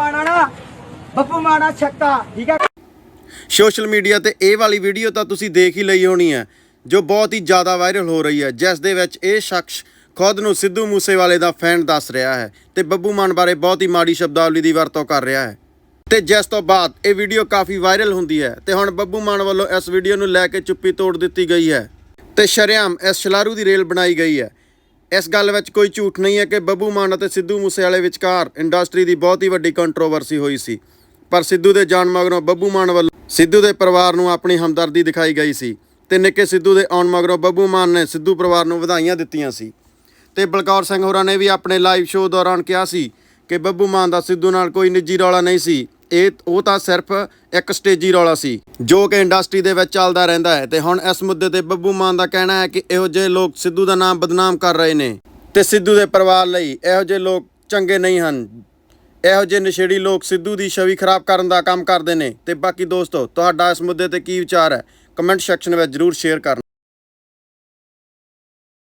ਮਾਣਾ ਨਾ ਬੱਬੂ ਮਾਣਾ ਛੱਕਾ, ਠੀਕ ਹੈ? ਸੋਸ਼ਲ ਮੀਡੀਆ ਤੇ ਇਹ ਵਾਲੀ ਵੀਡੀਓ ਤਾਂ ਤੁਸੀਂ ਦੇਖ ਹੀ ਲਈ ਹੋਣੀ ਹੈ, ਜੋ ਬਹੁਤ ਹੀ ਜ਼ਿਆਦਾ ਵਾਇਰਲ ਹੋ ਰਹੀ ਹੈ, ਜਿਸ ਦੇ ਵਿੱਚ ਇਹ ਸ਼ਖਸ ਖੁਦ ਨੂੰ ਸਿੱਧੂ ਮੂਸੇਵਾਲੇ ਦਾ ਫੈਨ ਦੱਸ ਰਿਹਾ ਹੈ ਤੇ ਬੱਬੂ ਮਾਨ ਬਾਰੇ ਬਹੁਤ ਹੀ ਮਾੜੀ ਸ਼ਬਦਾਵਲੀ ਦੀ ਵਰਤੋਂ ਕਰ ਰਿਹਾ ਹੈ। ਤੇ ਜਿਸ ਤੋਂ ਬਾਅਦ ਇਹ ਵੀਡੀਓ ਕਾਫੀ ਵਾਇਰਲ ਹੁੰਦੀ ਹੈ ਤੇ ਹੁਣ ਬੱਬੂ ਮਾਨ ਵੱਲੋਂ ਇਸ ਵੀਡੀਓ ਨੂੰ ਲੈ ਕੇ ਚੁੱਪੀ ਤੋੜ ਦਿੱਤੀ ਗਈ ਹੈ। ਤੇ ਸ਼ਰੇਆਮ ਇਸ ਸ਼ਲਾਰੂ ਦੀ ਰੇਲ ਬਣਾਈ ਗਈ ਹੈ। ਇਸ ਗੱਲ ਵਿੱਚ ਕੋਈ ਝੂਠ ਨਹੀਂ ਹੈ ਕਿ ਬੱਬੂ ਮਾਨ ਅਤੇ ਸਿੱਧੂ ਮੂਸੇਵਾਲੇ ਵਿਚਕਾਰ ਇੰਡਸਟਰੀ ਦੀ ਬਹੁਤ ਹੀ ਵੱਡੀ ਕੰਟਰੋਵਰਸੀ ਹੋਈ ਸੀ। ਪਰ ਸਿੱਧੂ ਦੇ ਜਾਣ ਮਗਰੋਂ ਬੱਬੂ ਮਾਨ ਵੱਲੋਂ ਸਿੱਧੂ ਦੇ ਪਰਿਵਾਰ ਨੂੰ ਆਪਣੀ ਹਮਦਰਦੀ ਦਿਖਾਈ ਗਈ ਸੀ ਤੇ ਨਿੱਕੇ ਸਿੱਧੂ ਦੇ ਆਉਣ ਮਗਰੋਂ ਬੱਬੂ ਮਾਨ ਨੇ ਸਿੱਧੂ ਪਰਿਵਾਰ ਨੂੰ ਵਧਾਈਆਂ ਦਿੱਤੀਆਂ ਸੀ। ਤੇ ਬਲਕੌਰ ਸਿੰਘ ਹੋਰਾਂ ਨੇ ਵੀ ਆਪਣੇ ਲਾਈਵ ਸ਼ੋਅ ਦੌਰਾਨ ਕਿਹਾ ਸੀ ਕਿ ਬੱਬੂ ਮਾਨ ਦਾ ਸਿੱਧੂ ਨਾਲ ਕੋਈ ਨਿੱਜੀ ਰੌਲਾ ਨਹੀਂ ਸੀ। ਇਹ ਉਹ ਤਾਂ ਸਿਰਫ ਇੱਕ ਸਟੇਜੀ ਰੌਲਾ ਸੀ, ਜੋ ਕਿ ਇੰਡਸਟਰੀ ਦੇ ਵਿੱਚ ਚੱਲਦਾ ਰਹਿੰਦਾ ਹੈ। ਤੇ ਹੁਣ ਇਸ ਮੁੱਦੇ ਤੇ ਬੱਬੂ ਮਾਨ ਦਾ ਕਹਿਣਾ ਹੈ ਕਿ ਇਹੋ ਜਿਹੇ ਲੋਕ ਸਿੱਧੂ ਦਾ ਨਾਮ ਬਦਨਾਮ ਕਰ ਰਹੇ ਨੇ ਤੇ ਸਿੱਧੂ ਦੇ ਪਰਿਵਾਰ ਲਈ ਇਹੋ ਜਿਹੇ ਲੋਕ ਚੰਗੇ ਨਹੀਂ ਹਨ। ਇਹੋ ਜਿਹੇ ਨਸ਼ੇੜੀ ਲੋਕ ਸਿੱਧੂ ਦੀ ਛਵੀ ਖਰਾਬ ਕਰਨ ਦਾ ਕੰਮ ਕਰਦੇ ਨੇ। ਤੇ ਬਾਕੀ ਦੋਸਤੋ, ਤੁਹਾਡਾ ਇਸ ਮੁੱਦੇ ਤੇ ਕੀ ਵਿਚਾਰ ਹੈ? ਕਮੈਂਟ ਸੈਕਸ਼ਨ ਵਿੱਚ ਜਰੂਰ ਸ਼ੇਅਰ ਕਰਨਾ।